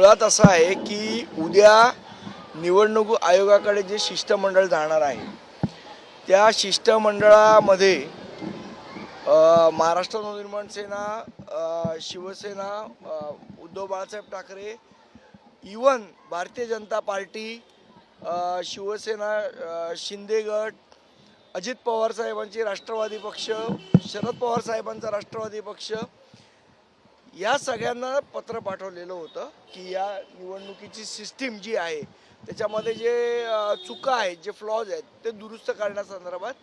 मुळात असं आहे की उद्या निवडणूक आयोगाकडे जे शिष्टमंडळ जाणार आहे त्या शिष्टमंडळामध्ये महाराष्ट्र नवनिर्माण सेना शिवसेना उद्धव बाळासाहेब ठाकरे इवन भारतीय जनता पार्टी शिवसेना शिंदेगट शिंदे गट अजित पवार साहेबांची राष्ट्रवादी पक्ष शरद पवार साहेबांचा राष्ट्रवादी पक्ष या सगळ्यांना पत्र पाठवलेलं होतं की या निवडणुकीची सिस्टीम जी आहे त्याच्यामध्ये जे चुका आहेत जे फ्लॉज आहेत ते दुरुस्त करण्यासंदर्भात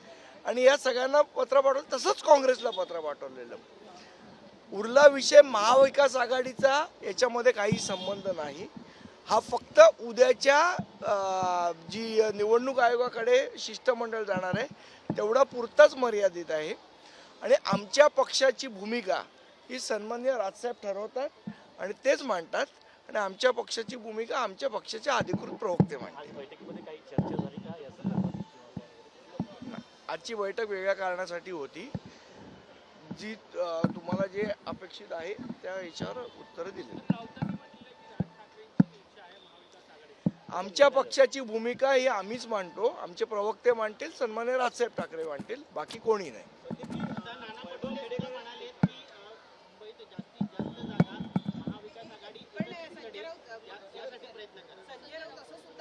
आणि या सगळ्यांना पत्र पाठवलं तसंच काँग्रेसला पत्र पाठवलेलं. उरला विषय महाविकास आघाडीचा याच्यामध्ये काही संबंध नाही. हा फक्त उद्याच्या जी निवडणूक आयोगाकडे शिष्टमंडळ जाणार आहे तेवढा पुरताच मर्यादित आहे. आणि आमच्या पक्षाची भूमिका ही सन्मान्य राजसाहेब ठरवतात आणि तेच मांडतात आणि आमच्या पक्षाची भूमिका आमच्या पक्षाचे अधिकृत प्रवक्ते संदर्भात आजची बैठक वेगळ्या कारणासाठी होती. जी तुम्हाला जे अपेक्षित आहे त्या याच्यावर उत्तरं दिली. आमच्या पक्षाची भूमिका ही आम्हीच मांडतो. आमचे प्रवक्ते मांडतील सन्मान्य राजसाहेब ठाकरे मांडतील बाकी कोणी नाही.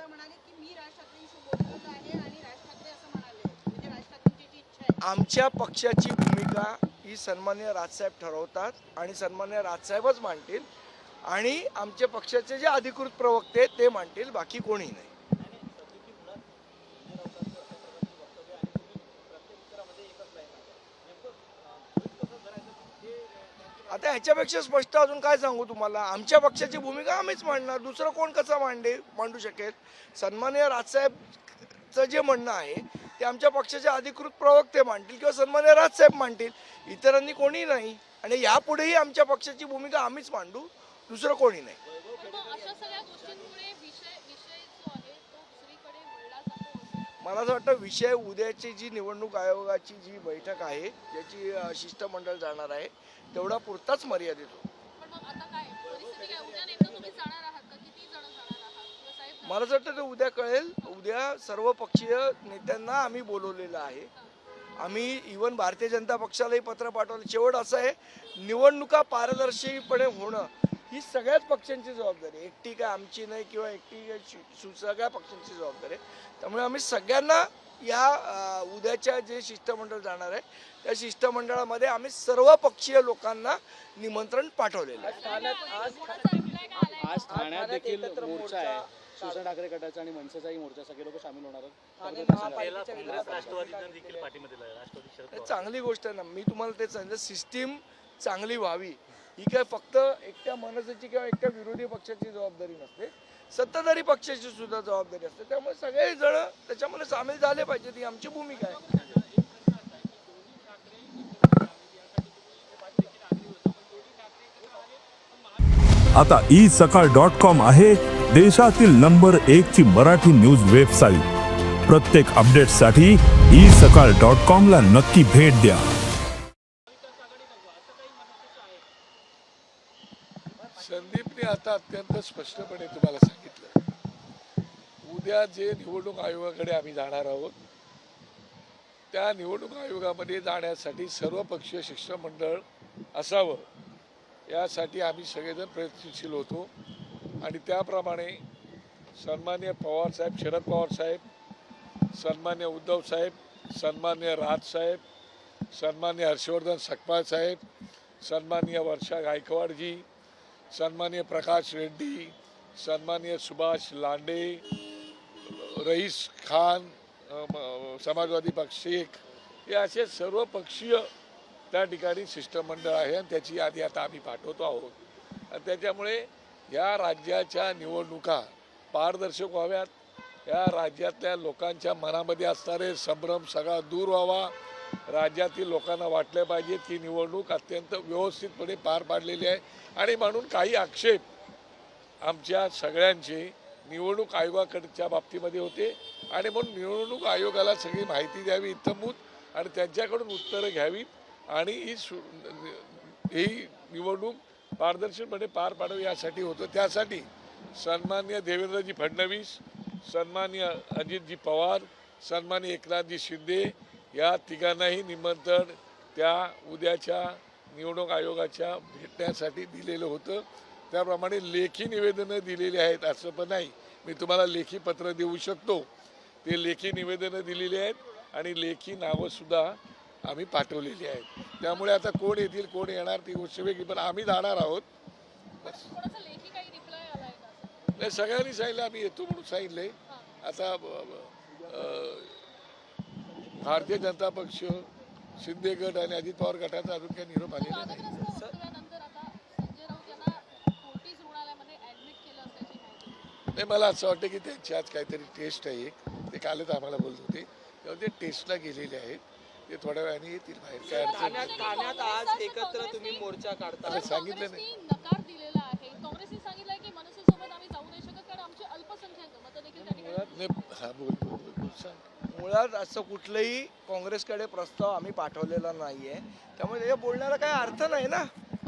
म्हणाले की मी राज ठाकरेंशी बोललेलो आहे आणि राज ठाकरे असं म्हणाले. म्हणजे राज ठाकरेंची जी इच्छा आहे. आमच्या पक्षाची भूमिका ही सन्मान्य राजसाहेब ठरवतात आणि सन्मान्य राजसाहेबच मांडतील. आणि आमच्या पक्षाचे जे अधिकृत प्रवक्ते ते मांडतील बाकी कोणी नाही आता ह्याच्यापेक्षा स्पष्ट अजून काय सांगू तुम्हाला? आमच्या पक्षाची भूमिका आम्हीच मांडणार. दुसरं कोण कसं मांडे मांडू शकेल? सन्मान्य राजसाहेबचं जे म्हणणं आहे ते आमच्या पक्षाचे अधिकृत प्रवक्ते मांडतील किंवा सन्मान्य राजसाहेब मांडतील. इतरांनी कोणी नाही. आणि यापुढेही आमच्या पक्षाची भूमिका आम्हीच मांडू. दुसरं कोणी नाही पण मग अशा सगळ्या गोष्टींमुळे विषय विषय जो आहे तो दुसरीकडे वळला जातो असं मला असं वाटतं विषय उद्याची जी निवडणूक आयोगाची जी बैठक आहे ज्याची शिष्टमंडळ जाणार आहे तेवढा पुरताच मर्यादित हो मला असं वाटतं ते उद्या कळेल. उद्या सर्व पक्षीय नेत्यांना आम्ही बोलवलेलं आहे. आम्ही इवन भारतीय जनता पक्षालाही पत्र पाठवलं. शेवट असं आहे निवडणुका पारदर्शीपणे होणं ही सगळ्याच पक्षांची जबाबदारी आहे. एकटी काय आमची नाही किंवा एकटी काय शि- सु- सगळ्या पक्षांची जबाबदारी आहे. त्यामुळे आम्ही सगळ्यांना या उद्याच्या जे शिष्टमंडळ जाणार आहे त्या शिष्टमंडळामध्ये आम्ही सर्व पक्षीय लोकांना निमंत्रण पाठवलेलं आहे. आज ठाण्यात देखील मोर्चा आहे. शिवसेना ठाकरे गटाचा आणि मनसेचाही मोर्चा सगळे लोक सामील होणार हे चांगली गोष्ट आहे ना. मी तुम्हाला तेच सांगितलं सिस्टीम चांगली व्हावी. ही काय फक्त एकट्या मनसेची किंवा एकट्या विरोधी पक्षाची जबाबदारी नसते. सत्ताधारी पक्षाची सुद्धा जबाबदारी असते. त्यामुळे सगळे जण त्याच्यामध्ये सामील झाले पाहिजेत ही आमची भूमिका आहे. आता ई सकाळ डॉट कॉम आहे देशातील नंबर एक ची मराठी न्यूज वेबसाईट. प्रत्येक अपडेटसाठी ई सकाळ डॉट कॉम ला नक्की भेट द्या. संदीपने आता अत्यंत स्पष्टपणे तुम्हाला सांगितलं. उद्या जे निवडणूक आयोगाकडे आम्ही जाणार आहोत त्या निवडणूक आयोगामध्ये जाण्यासाठी सर्वपक्षीय शिष्टमंडळ असावं यासाठी आम्ही सगळेजण प्रयत्नशील होतो. आणि त्याप्रमाणे सन्मान्य पवारसाहेब शरद पवारसाहेब सन्मान्य उद्धव साहेब सन्मान्य राजसाहेब सन्मान्य हर्षवर्धन सकपाळ साहेब सन्मान्य वर्षा गायकवाडजी सन्मान्य प्रकाश रेड्डी सन्मान्य सुभाष लांडे रईस खान समाजवादी पक्ष शेख हे असे सर्व पक्षीय त्या ठिकाणी शिष्टमंडळ आहे आणि त्याची यादी आता आम्ही पाठवतो आहोत. आणि त्याच्यामुळे या राज्याच्या निवडणुका पारदर्शक व्हाव्यात. या राज्यातल्या लोकांच्या मनामध्ये असणारे संभ्रम सगळा दूर व्हावा. राज्यातील लोकांना वाटलं पाहिजे की निवडणूक अत्यंत व्यवस्थितपणे पार पाडलेली आहे. आणि म्हणून काही आक्षेप आमच्या सगळ्यांचे निवडणूक आयोगाकडच्या बाबतीमध्ये होते. आणि म्हणून निवडणूक आयोगाला सगळी माहिती द्यावी इत्तमूत आणि त्यांच्याकडून उत्तरं घ्यावीत आणि ही सु ही निवडणूक पारदर्शकपणे पार पाडावी यासाठी होतं. त्यासाठी सन्मान्य देवेंद्रजी फडणवीस सन्मान्य अजितजी पवार सन्मान्य एकनाथजी शिंदे या तिघांनाही निमंत्रण त्या उद्याच्या निवडणूक आयोगाच्या भेटण्यासाठी दिलेलं होतं. त्याप्रमाणे लेखी निवेदनं दिलेली आहेत असं पण नाही. मी तुम्हाला लेखी पत्र देऊ शकतो. ते लेखी निवेदनं दिलेली आहेत आणि लेखी नावंसुद्धा आम्ही पाठवलेली आहेत. त्यामुळे आता कोण येतील कोण येणार ती गोष्ट वेगळी पण आम्ही जाणार आहोत. बस. नाही सगळ्यांनी सांगितलं आम्ही येतो म्हणून सांगितलंय. आता भारतीय जनता पक्ष शिंदे गट आणि अजित पवार गटाचा अजून काही निरोप आलेला नाही. वादग्रस्त वक्तव्यानंतर आता संजय राऊत यांना फोर्टीज रुग्णालयामध्ये ऍडमिट केलं असल्याची माहिती. नाही मला असं वाटतं की त्यांची आज काहीतरी टेस्ट आहे एक. ते कालच आम्हाला बोलत होते. तेव्हा ते टेस्टला गेलेले आहेत. ते थोड्या वेळाने येतील बाहेर. काय अडचण नाही. ठाण्यात ठाण्यात आज एकत्र तुम्ही मोर्चा काढता. सांगितलं नाही काँग्रेसने नकार दिलेला आहे काँग्रेसने सांगितलंय की मनसेसोबत आम्ही जाऊ नाही शकत कारण आमची अल्पसंख्याक मतं देखील त्या ठिकाणी मुळात नाही हा असं कुठलंही काँग्रेसकडे प्रस्ताव आम्ही पाठवलेला नाहीये. त्यामुळे त्याच्या बोलण्याला काही अर्थ नाही ना.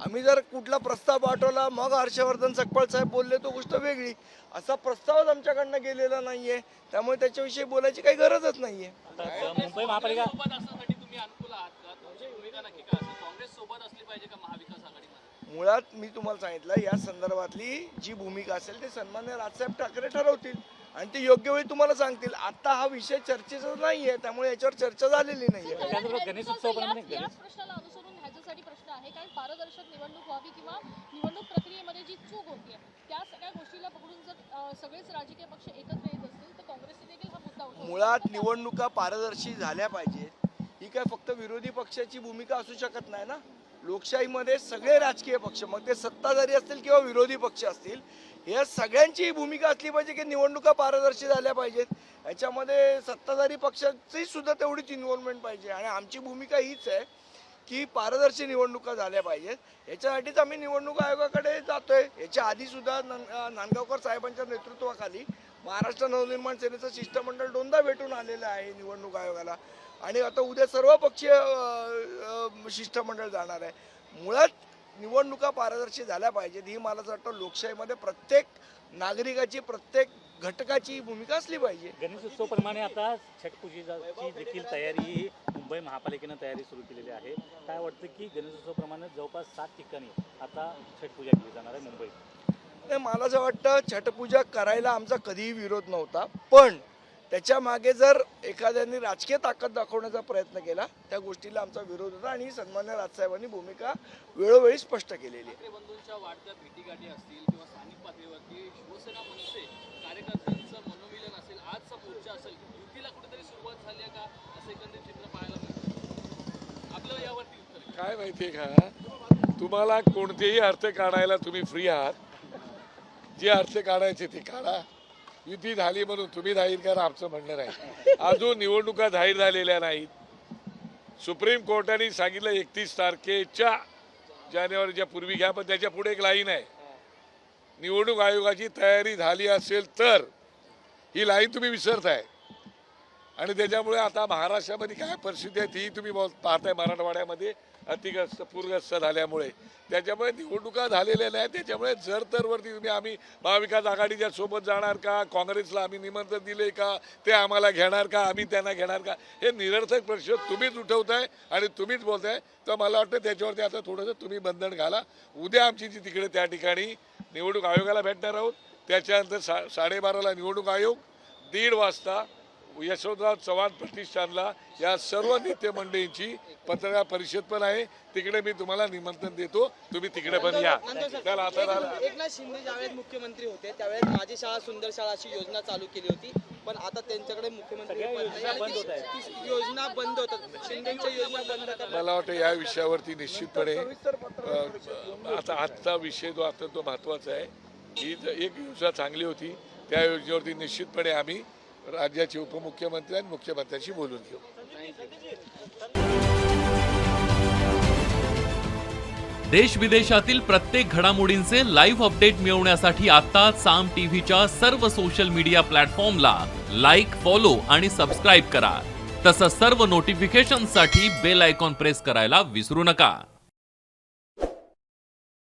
आम्ही जर कुठला प्रस्ताव पाठवला मग हर्षवर्धन सकपाळ साहेब बोलले तो गोष्ट वेगळी. असा प्रस्तावच आमच्याकडनं गेलेला नाहीये. त्यामुळे त्याच्याविषयी बोलायची काही गरजच नाहीये. आता मुंबई महापालिका सोबत असण्यासाठी तुम्ही अनुकूल आहात का तुमची भूमिका नक्की काय असेल काँग्रेस सोबत असली पाहिजे का महाविकास आघाडीमध्ये मुळात मी तुम्हाला सांगितलं या संदर्भातली जी भूमिका असेल ते सन्मान्य राजसाहेब ठाकरे ठरवतील आणि ते योग्य वेळी तुम्हाला सांगतील. आता हा विषय चर्चेचा नाहीये त्यामुळे याच्यावर चर्चा झालेली नाहीये. त्याचबरोबर गणेश उत्सवाप्रमाणे याच- याच प्रश्नाला अनुसरून ह्याच्यासाठी प्रश्न आहे कारण पारदर्शक निवडणूक व्हावी किंवा निवडणूक प्रक्रियेमध्ये जी चूक होतीये त्या सगळ्या गोष्टीला पकडून जर अं, सगळेच राजकीय पक्ष एकत्र येत असतील तर काँग्रेसने देखील हा मुद्दा उठवला मुळात निवडणुका पारदर्शी झाल्या पाहिजेत. ही काय फक्त विरोधी पक्षाची भूमिका असू शकत नाही ना? लोकशाहीमध्ये सगळे राजकीय पक्ष मग ते सत्ताधारी असतील किंवा विरोधी पक्ष असतील या सगळ्यांची भूमिका असली पाहिजे की निवडणुका पारदर्शी झाल्या पाहिजेत. याच्यामध्ये सत्ताधारी पक्षाची सुद्धा तेवढीच इन्व्हॉल्वमेंट पाहिजे. आणि आमची भूमिका हीच आहे की पारदर्शी निवडणुका झाल्या पाहिजेत. याच्यासाठीच आम्ही निवडणूक आयोगाकडे जातोय. याच्या आधीसुद्धा नन- नांदगावकर साहेबांच्या नेतृत्वाखाली महाराष्ट्र नवनिर्माण सेनेचं शिष्टमंडळ दोनदा भेटून आलेलं आहे निवडणूक आयोगाला. आणि आता उद्या सर्व पक्षीय अं, अं, शिष्टमंडळ जाणार आहे. मुळात निवडणुका पारदर्शी झाल्या पाहिजेत. ही मला असं वाटतं लोकशाहीमध्ये प्रत्येक नागरिकाची प्रत्येक घटकाची भूमिका असली पाहिजे. गणेश उत्सवाप्रमाणे आता छठ पूजेची देखील तयारी मुंबई महापालिकेनं तयारी सुरू केलेली आहे. काय वाटतं की गणेश उत्सवाप्रमाणे जवळपास सात ठिकाणी आता छठ पूजा केली जाणार आहे मुंबईत? मला असं वाटतं छठपूजा करायला आमचा कधीही विरोध नव्हता. पण त्याच्यामागे जर एखाद्याने राजकीय ताकद दाखवण्याचा प्रयत्न केला त्या गोष्टीला आमचा विरोध होता आणि सन्मान्य राजसाहेबांनी भूमिका वेळोवेळी स्पष्ट केलेली आहे. ठाकरे बंधूंच्या वाढत्या भेटीगाठी असतील किंवा स्थानिक पातळीवरती शिवसेना मनसे कार्यकर्त्यांचं मनोमिलन असेल आजचा मोर्चा असेल युतीला कुठेतरी सुरुवात झाली आहे का? असं एकंदरीत चित्र पाहायला मिळतं. आपलं यावरती उत्तर आहे. काय माहितीये का? तुम्हाला कोणतेही अर्थ काढायला तुम्ही फ्री आहात. जे अर्थ काढायचे ते काढा. युती झाली म्हणून तुम्ही जाहीर करा आमचं म्हणणं नाही. अजून निवडणुका जाहीर झालेल्या नाहीत. सुप्रीम कोर्टाने सांगितलं एकतीस तारखेच्या जानेवारीच्या पूर्वी घ्या पण त्याच्या पुढे एक लाईन आहे. निवडणूक आयोगाची तयारी झाली असेल तर ही लाईन तुम्ही विसरताय. आणि त्याच्यामुळे आता महाराष्ट्रामध्ये काय परिस्थिती आहे ती तुम्ही बोल- पाहताय मराठवाड्यामध्ये. अतिग्रस्त पूरग्रस्त झाल्यामुळे. त्याच्यामुळे निवडणुका झालेल्या नाही त्याच्यामुळे जर तर वरती तुम्ही आम्ही महाविकास आघाडीच्या सोबत जाणार का? काँग्रेसला आम्ही निमंत्रण दिले का? ते आम्हाला घेणार का? आम्ही त्यांना घेणार का? हे निरर्थक प्रश्न तुम्हीच उठवताय आणि तुम्हीच बोलताय. तर मला वाटतं त्याच्यावरती आता थोडंसं तुम्ही बंधन घाला. उद्या आमची जी तिकडे त्या ठिकाणी निवडणूक आयोगाला भेटणार आहोत. त्याच्यानंतर सा साडेबाराला निवडणूक आयोग दीड वाजता यशवंतराव चव्हाण प्रतिष्ठानला या सर्व नेते मंडळींची पत्रकार परिषद पण आहे. तिकडे मी तुम्हाला निमंत्रण देतो. तुम्ही तिकडे पण या. चला आता. एकनाथ शिंदे ज्यावेळेस मुख्यमंत्री होते त्यावेळेस माझी शाळा सुंदर शाळा अशी योजना चालू केली होती. पण आता त्यांच्याकडे मुख्यमंत्री योजना. बंद होत आहेत. ती योजना बंद होतात. शिंदेच्या योजना बंद करतात. मला वाटतं या विषयावरती निश्चितपणे आता आजचा विषय जो आता तो महत्त्वाचा आहे ही एक योजना चांगली होती. त्या योजनेवरती निश्चितपणे आम्ही राज्याचे उपमुख्यमंत्री आणि मुख्यमंत्र्यांशी बोलून घेऊ. देश विदेशातील प्रत्येक घडामोडींचे लाईव्ह अपडेट मिळवण्यासाठी आता साम टीव्हीच्या सर्व सोशल मीडिया प्लॅटफॉर्मला लाईक फॉलो आणि सबस्क्राईब करा. तसंच सर्व नोटिफिकेशनसाठी बेल आयकॉन प्रेस करायला विसरू नका.